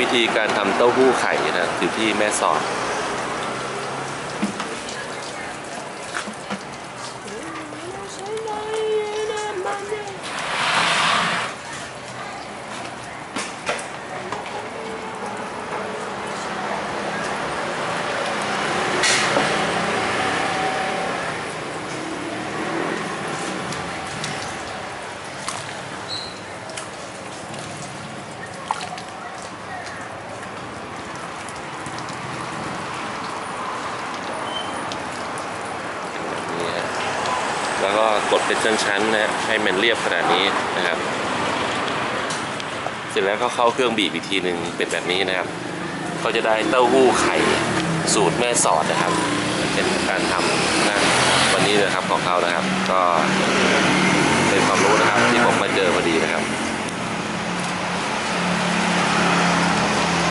วิธีการทำเต้าหู้ไข่นะอยู่ที่แม่สอด แล้วก็กดเป็นชั้นๆนะฮะให้มันเรียบขนาดนี้นะครับ เสร็จแล้วก็เข้าเครื่องบีบอีกทีหนึ่งเป็นแบบนี้นะครับ ก็จะได้เต้าหู้ไข่สูตรแม่สอดนะครับ เป็นการทำนะวันนี้นะครับของเขานะครับ ก็เป็นความรู้